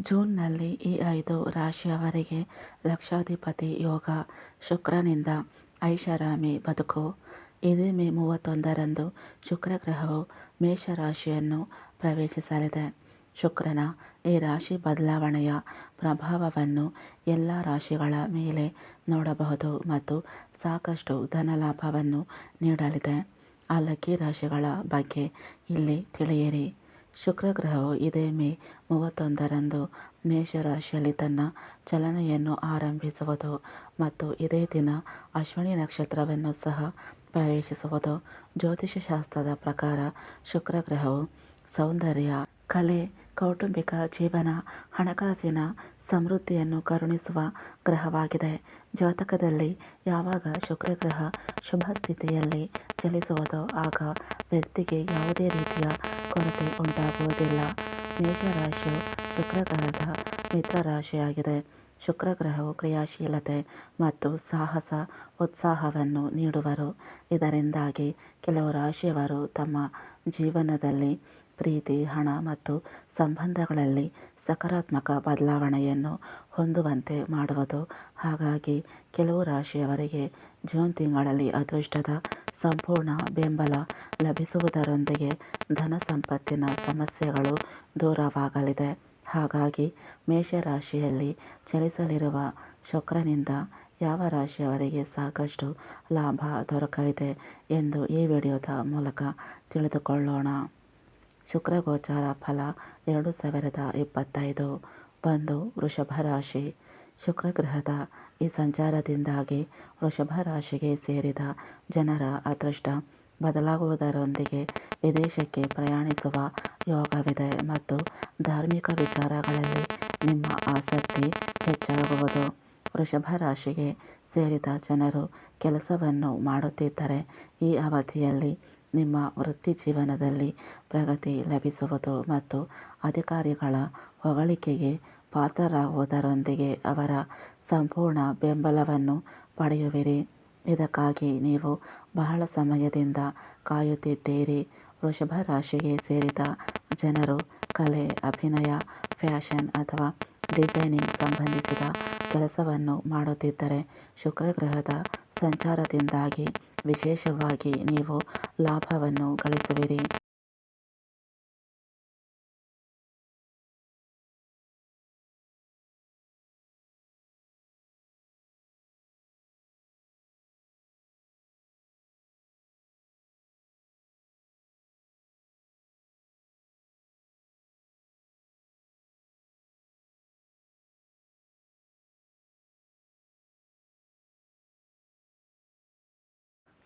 ಜೂನ್ನಲ್ಲಿ ಈ ಐದು ರಾಶಿಯವರಿಗೆ ಲಕ್ಷಾಧಿಪತಿ ಯೋಗ ಶುಕ್ರನಿಂದ ಐಷಾರಾಮಿ ಬದುಕು. ಇದೇ ಮೇ ಮೂವತ್ತೊಂದರಂದು ಶುಕ್ರ ಗ್ರಹವು ಮೇಷರಾಶಿಯನ್ನು ಪ್ರವೇಶಿಸಲಿದೆ. ಶುಕ್ರನ ಈ ರಾಶಿ ಬದಲಾವಣೆಯ ಪ್ರಭಾವವನ್ನು ಎಲ್ಲ ರಾಶಿಗಳ ಮೇಲೆ ನೋಡಬಹುದು ಮತ್ತು ಸಾಕಷ್ಟು ಧನಲಾಭವನ್ನು ನೀಡಲಿದೆ. ಆ ಲಕ್ಕಿ ರಾಶಿಗಳ ಬಗ್ಗೆ ಇಲ್ಲಿ ತಿಳಿಯಿರಿ. ಶುಕ್ರ ಗ್ರಹವು ಇದೇ ಮೇ ಮೂವತ್ತೊಂದರಂದು ಮೇಷರಾಶಿಯಲ್ಲಿ ತನ್ನ ಚಲನೆಯನ್ನು ಆರಂಭಿಸುವುದು ಮತ್ತು ಇದೇ ದಿನ ಅಶ್ವಿನಿ ನಕ್ಷತ್ರವನ್ನು ಸಹ ಪ್ರವೇಶಿಸುವುದು. ಜ್ಯೋತಿಷ್ಯ ಶಾಸ್ತ್ರದ ಪ್ರಕಾರ ಶುಕ್ರ ಗ್ರಹವು ಸೌಂದರ್ಯ, ಕಲೆ ಕೌಟುಂಬಿಕ ಜೀವನ, ಹಣಕಾಸಿನ ಸಮೃದ್ಧಿಯನ್ನು ಕರುಣಿಸುವ ಗ್ರಹವಾಗಿದೆ. ಜಾತಕದಲ್ಲಿ ಯಾವಾಗ ಶುಕ್ರ ಗ್ರಹ ಶುಭ ಸ್ಥಿತಿಯಲ್ಲಿ ಚಲಿಸುವುದೋ ಆಗ ವ್ಯಕ್ತಿಗೆ ಯಾವುದೇ ರೀತಿಯ ಕೊರತೆ ಉಂಟಾಗುವುದಿಲ್ಲ. ಮೇಷರಾಶಿಯು ಶುಕ್ರಗ್ರಹದ ಮಿತ್ರರಾಶಿಯಾಗಿದೆ. ಶುಕ್ರಗ್ರಹವು ಕ್ರಿಯಾಶೀಲತೆ ಮತ್ತು ಸಾಹಸ, ಉತ್ಸಾಹವನ್ನು ನೀಡುವರು. ಇದರಿಂದಾಗಿ ಕೆಲವು ರಾಶಿಯವರು ತಮ್ಮ ಜೀವನದಲ್ಲಿ ಪ್ರೀತಿ, ಹಣ ಮತ್ತು ಸಂಬಂಧಗಳಲ್ಲಿ ಸಕಾರಾತ್ಮಕ ಬದಲಾವಣೆಯನ್ನು ಹೊಂದುವಂತೆ ಮಾಡುವುದು. ಹಾಗಾಗಿ ಕೆಲವು ರಾಶಿಯವರಿಗೆ ಜೂನ್ ತಿಂಗಳಲ್ಲಿ ಅದೃಷ್ಟದ ಸಂಪೂರ್ಣ ಬೆಂಬಲ ಲಭಿಸುವುದರೊಂದಿಗೆ ಧನ ಸಂಪತ್ತಿನ ಸಮಸ್ಯೆಗಳು ದೂರವಾಗಲಿದೆ. ಹಾಗಾಗಿ ಮೇಷರಾಶಿಯಲ್ಲಿ ಚಲಿಸಲಿರುವ ಶುಕ್ರನಿಂದ ಯಾವ ರಾಶಿಯವರಿಗೆ ಸಾಕಷ್ಟು ಲಾಭ ದೊರಕಲಿದೆ ಎಂದು ಈ ವಿಡಿಯೋದ ಮೂಲಕ ತಿಳಿದುಕೊಳ್ಳೋಣ. ಶುಕ್ರ ಗೋಚಾರ ಫಲ ಎರಡು ಸಾವಿರದ ಇಪ್ಪತ್ತೈದು. ಒಂದು ವೃಷಭ ರಾಶಿ. ಶುಕ್ರ ಗ್ರಹದ ಈ ಸಂಚಾರದಿಂದಾಗಿ ವೃಷಭ ರಾಶಿಗೆ ಸೇರಿದ ಜನರ ಅದೃಷ್ಟ ಬದಲಾಗುವುದರೊಂದಿಗೆ ವಿದೇಶಕ್ಕೆ ಪ್ರಯಾಣಿಸುವ ಯೋಗವಿದೆ ಮತ್ತು ಧಾರ್ಮಿಕ ವಿಚಾರಗಳಲ್ಲಿ ನಿಮ್ಮ ಆಸಕ್ತಿ ಹೆಚ್ಚಾಗುವುದು. ವೃಷಭ ರಾಶಿಗೆ ಸೇರಿದ ಜನರು ಕೆಲಸವನ್ನು ಮಾಡುತ್ತಿದ್ದರೆ ಈ ಅವಧಿಯಲ್ಲಿ ನಿಮ್ಮ ವೃತ್ತಿ ಜೀವನದಲ್ಲಿ ಪ್ರಗತಿ ಲಭಿಸುವುದು ಮತ್ತು ಅಧಿಕಾರಿಗಳ ಹೊಗಳಿಕೆಗೆ ಪಾತ್ರರಾಗುವುದರೊಂದಿಗೆ ಅವರ ಸಂಪೂರ್ಣ ಬೆಂಬಲವನ್ನು ಪಡೆಯುವಿರಿ. ಇದಕ್ಕಾಗಿ ನೀವು ಬಹಳ ಸಮಯದಿಂದ ಕಾಯುತ್ತಿದ್ದೀರಿ. ವೃಷಭ ರಾಶಿಗೆ ಸೇರಿದ ಜನರು ಕಲೆ, ಅಭಿನಯ, ಫ್ಯಾಷನ್ ಅಥವಾ ಡಿಸೈನಿಂಗ್ ಸಂಬಂಧಿಸಿದ ಕೆಲಸವನ್ನು ಮಾಡುತ್ತಿದ್ದರೆ ಶುಕ್ರ ಗ್ರಹದ ಸಂಚಾರದಿಂದಾಗಿ ವಿಶೇಷವಾಗಿ ನೀವು ಲಾಭವನ್ನು ಗಳಿಸುವಿರಿ.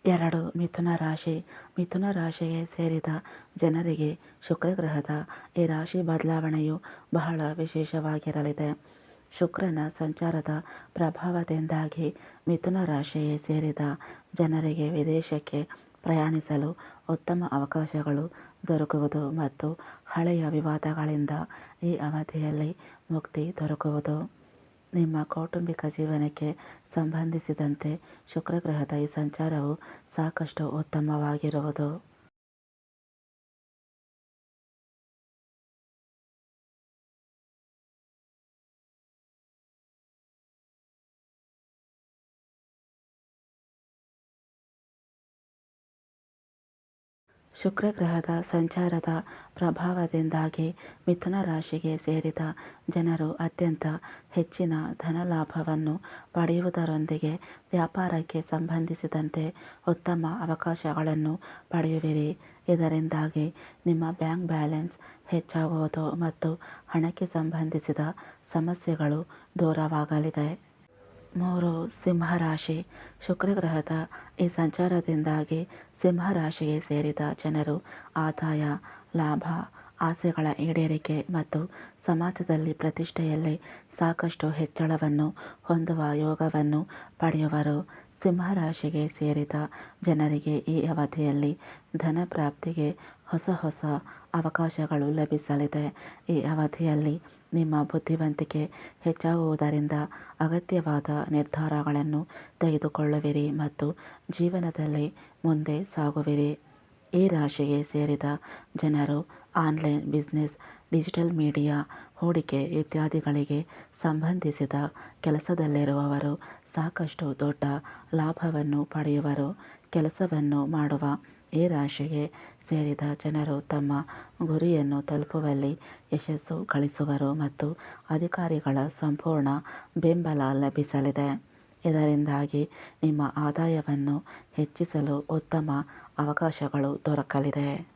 ಎರಡು ಮಿಥುನ ರಾಶಿ. ಮಿಥುನ ರಾಶಿಗೆ ಸೇರಿದ ಜನರಿಗೆ ಶುಕ್ರ ಗ್ರಹದ ಈ ರಾಶಿ ಬದಲಾವಣೆಯು ಬಹಳ ವಿಶೇಷವಾಗಿರಲಿದೆ. ಶುಕ್ರನ ಸಂಚಾರದ ಪ್ರಭಾವದಿಂದಾಗಿ ಮಿಥುನ ರಾಶಿಗೆ ಸೇರಿದ ಜನರಿಗೆ ವಿದೇಶಕ್ಕೆ ಪ್ರಯಾಣಿಸಲು ಉತ್ತಮ ಅವಕಾಶಗಳು ದೊರಕುವುದು ಮತ್ತು ಹಳೆಯ ವಿವಾದಗಳಿಂದ ಈ ಅವಧಿಯಲ್ಲಿ ಮುಕ್ತಿ ದೊರಕುವುದು. ನಿಮ್ಮ ಕೌಟುಂಬಿಕ ಜೀವನಕ್ಕೆ ಸಂಬಂಧಿಸಿದಂತೆ ಶುಕ್ರಗ್ರಹದ ಈ ಸಂಚಾರವು ಸಾಕಷ್ಟು ಉತ್ತಮವಾಗಿರುವುದು. ಶುಕ್ರ ಗ್ರಹದ ಸಂಚಾರದ ಪ್ರಭಾವದಿಂದಾಗಿ ಮಿಥುನ ರಾಶಿಗೆ ಸೇರಿದ ಜನರು ಅತ್ಯಂತ ಹೆಚ್ಚಿನ ಧನಲಾಭವನ್ನು ಪಡೆಯುವುದರೊಂದಿಗೆ ವ್ಯಾಪಾರಕ್ಕೆ ಸಂಬಂಧಿಸಿದಂತೆ ಉತ್ತಮ ಅವಕಾಶಗಳನ್ನು ಪಡೆಯುವಿರಿ. ಇದರಿಂದಾಗಿ ನಿಮ್ಮ ಬ್ಯಾಂಕ್ ಬ್ಯಾಲೆನ್ಸ್ ಹೆಚ್ಚಾಗುವುದು ಮತ್ತು ಹಣಕ್ಕೆ ಸಂಬಂಧಿಸಿದ ಸಮಸ್ಯೆಗಳು ದೂರವಾಗಲಿದೆ. ಮೂರು ಸಿಂಹರಾಶಿ ಶುಕ್ರ ಗ್ರಹದ ಈ ಸಂಚಾರದಿಂದಾಗಿ ಸಿಂಹರಾಶಿಗೆ ಸೇರಿದ ಜನರು ಆದಾಯ, ಲಾಭ, ಆಸೆಗಳ ಈಡೇರಿಕೆ ಮತ್ತು ಸಮಾಜದಲ್ಲಿ ಪ್ರತಿಷ್ಠೆಯಲ್ಲಿ ಸಾಕಷ್ಟು ಹೆಚ್ಚಳವನ್ನು ಹೊಂದುವ ಯೋಗವನ್ನು ಪಡೆಯುವರು. ಸಿಂಹರಾಶಿಗೆ ಸೇರಿದ ಜನರಿಗೆ ಈ ಅವಧಿಯಲ್ಲಿ ಧನ ಪ್ರಾಪ್ತಿಗೆ ಹೊಸ ಹೊಸ ಅವಕಾಶಗಳು ಲಭಿಸಲಿದೆ. ಈ ಅವಧಿಯಲ್ಲಿ ನಿಮ್ಮ ಬುದ್ಧಿವಂತಿಕೆ ಹೆಚ್ಚಾಗುವುದರಿಂದ ಅಗತ್ಯವಾದ ನಿರ್ಧಾರಗಳನ್ನು ತೆಗೆದುಕೊಳ್ಳುವಿರಿ ಮತ್ತು ಜೀವನದಲ್ಲಿ ಮುಂದೆ ಸಾಗುವಿರಿ. ಈ ರಾಶಿಗೆ ಸೇರಿದ ಜನರು ಆನ್ಲೈನ್ ಬಿಸ್ನೆಸ್, ಡಿಜಿಟಲ್ ಮೀಡಿಯಾ, ಹೂಡಿಕೆ ಇತ್ಯಾದಿಗಳಿಗೆ ಸಂಬಂಧಿಸಿದ ಕೆಲಸದಲ್ಲಿರುವವರು ಸಾಕಷ್ಟು ದೊಡ್ಡ ಲಾಭವನ್ನು ಪಡೆಯುವರು, ಕೆಲಸವನ್ನು ಮಾಡುವ ಈ ರಾಶಿಗೆ ಸೇರಿದ ಜನರು ತಮ್ಮ ಗುರಿಯನ್ನು ತಲುಪುವಲ್ಲಿ ಯಶಸ್ಸು ಗಳಿಸುವರು ಮತ್ತು ಅಧಿಕಾರಿಗಳ ಸಂಪೂರ್ಣ ಬೆಂಬಲ ಲಭಿಸಲಿದೆ. ಇದರಿಂದಾಗಿ ನಿಮ್ಮ ಆದಾಯವನ್ನು ಹೆಚ್ಚಿಸಲು ಉತ್ತಮ ಅವಕಾಶಗಳು ದೊರಕಲಿದೆ.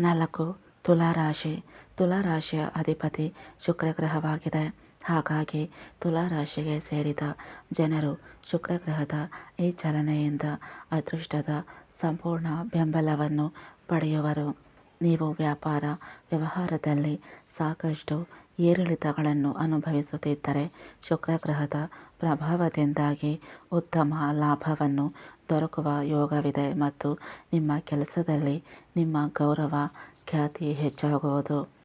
ನಾಲ್ಕು, ತುಲಾರಾಶಿ. ತುಲಾರಾಶಿಯ ಅಧಿಪತಿ ಶುಕ್ರಗ್ರಹವಾಗಿದೆ. ಹಾಗಾಗಿ ತುಲಾರಾಶಿಗೆ ಸೇರಿದ ಜನರು ಶುಕ್ರಗ್ರಹದ ಈ ಚಲನೆಯಿಂದ ಅದೃಷ್ಟದ ಸಂಪೂರ್ಣ ಬೆಂಬಲವನ್ನು ಪಡೆಯುವರು. ನೀವು ವ್ಯಾಪಾರ ವ್ಯವಹಾರದಲ್ಲಿ ಸಾಕಷ್ಟು ಏರಿಳಿತಗಳನ್ನು ಅನುಭವಿಸುತ್ತಿದ್ದರೆ ಶುಕ್ರಗ್ರಹದ ಪ್ರಭಾವದಿಂದಾಗಿ ಉತ್ತಮ ಲಾಭವನ್ನು ದೊರಕುವ ಯೋಗವಿದೆ ಮತ್ತು ನಿಮ್ಮ ಕೆಲಸದಲ್ಲಿ ನಿಮ್ಮ ಗೌರವ ಖ್ಯಾತಿ ಹೆಚ್ಚಾಗುವುದು.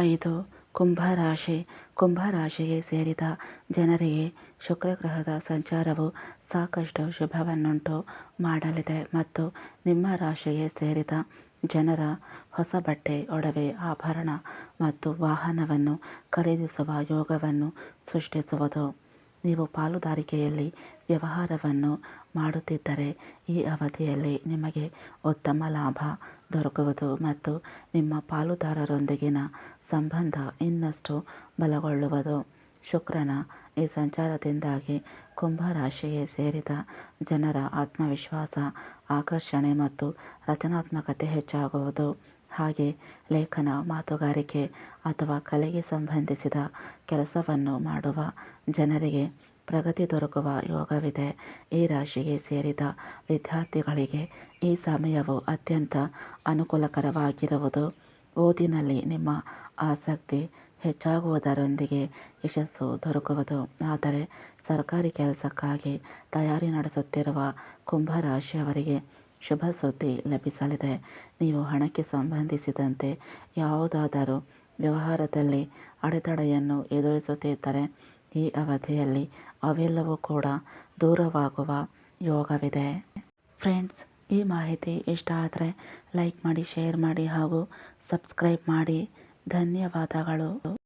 ಐದು ಕುಂಭರಾಶಿ, ಕುಂಭರಾಶಿಗೆ ಸೇರಿದ ಜನರಿಗೆ ಶುಕ್ರಗ್ರಹದ ಸಂಚಾರವು ಸಾಕಷ್ಟು ಶುಭವನ್ನುಂಟು ಮಾಡಲಿದೆ ಮತ್ತು ನಿಮ್ಮ ರಾಶಿಗೆ ಸೇರಿದ ಜನರ ಹೊಸ ಬಟ್ಟೆ, ಒಡವೆ, ಆಭರಣ ಮತ್ತು ವಾಹನವನ್ನು ಖರೀದಿಸುವ ಯೋಗವನ್ನು ಸೃಷ್ಟಿಸುವುದು. ನೀವು ಪಾಲುದಾರಿಕೆಯಲ್ಲಿ ವ್ಯವಹಾರವನ್ನು ಮಾಡುತ್ತಿದ್ದರೆ ಈ ಅವಧಿಯಲ್ಲಿ ನಿಮಗೆ ಉತ್ತಮ ಲಾಭ ದೊರಕುವುದು ಮತ್ತು ನಿಮ್ಮ ಪಾಲುದಾರರೊಂದಿಗಿನ ಸಂಬಂಧ ಇನ್ನಷ್ಟು ಬಲಗೊಳ್ಳುವುದು. ಶುಕ್ರನ ಈ ಸಂಚಾರದಿಂದಾಗಿ ಕುಂಭರಾಶಿಗೆ ಸೇರಿದ ಜನರ ಆತ್ಮವಿಶ್ವಾಸ, ಆಕರ್ಷಣೆ ಮತ್ತು ರಚನಾತ್ಮಕತೆ ಹೆಚ್ಚಾಗುವುದು. ಹಾಗೆ ಲೇಖನ, ಮಾತುಗಾರಿಕೆ ಅಥವಾ ಕಲೆಗೆ ಸಂಬಂಧಿಸಿದ ಕೆಲಸವನ್ನು ಮಾಡುವ ಜನರಿಗೆ ಪ್ರಗತಿ ದೊರಕುವ ಯೋಗವಿದೆ. ಈ ರಾಶಿಗೆ ಸೇರಿದ ವಿದ್ಯಾರ್ಥಿಗಳಿಗೆ ಈ ಸಮಯವು ಅತ್ಯಂತ ಅನುಕೂಲಕರವಾಗಿರುವುದು. ಓದಿನಲ್ಲಿ ನಿಮ್ಮ ಆಸಕ್ತಿ ಹೆಚ್ಚಾಗುವುದರೊಂದಿಗೆ ಯಶಸ್ಸು ದೊರಕುವುದು. ಆದರೆ ಸರ್ಕಾರಿ ಕೆಲಸಕ್ಕಾಗಿ ತಯಾರಿ ನಡೆಸುತ್ತಿರುವ ಕುಂಭರಾಶಿಯವರಿಗೆ ಶುಭ ಸುದ್ದಿ ಲಭಿಸಲಿದೆ. ನೀವು ಹಣಕ್ಕೆ ಸಂಬಂಧಿಸಿದಂತೆ ಯಾವುದಾದರೂ ವ್ಯವಹಾರದಲ್ಲಿ ಅಡೆತಡೆಯನ್ನು ಎದುರಿಸುತ್ತಿದ್ದರೆ ಈ ಅವಧಿಯಲ್ಲಿ ಅವೆಲ್ಲವೂ ಕೂಡ ದೂರವಾಗುವ ಯೋಗವಿದೆ. ಫ್ರೆಂಡ್ಸ್, ಈ ಮಾಹಿತಿ ಇಷ್ಟ ಆದರೆ ಲೈಕ್ ಮಾಡಿ, ಶೇರ್ ಮಾಡಿ ಹಾಗೂ ಸಬ್ಸ್ಕ್ರೈಬ್ ಮಾಡಿ. ಧನ್ಯವಾದಗಳು.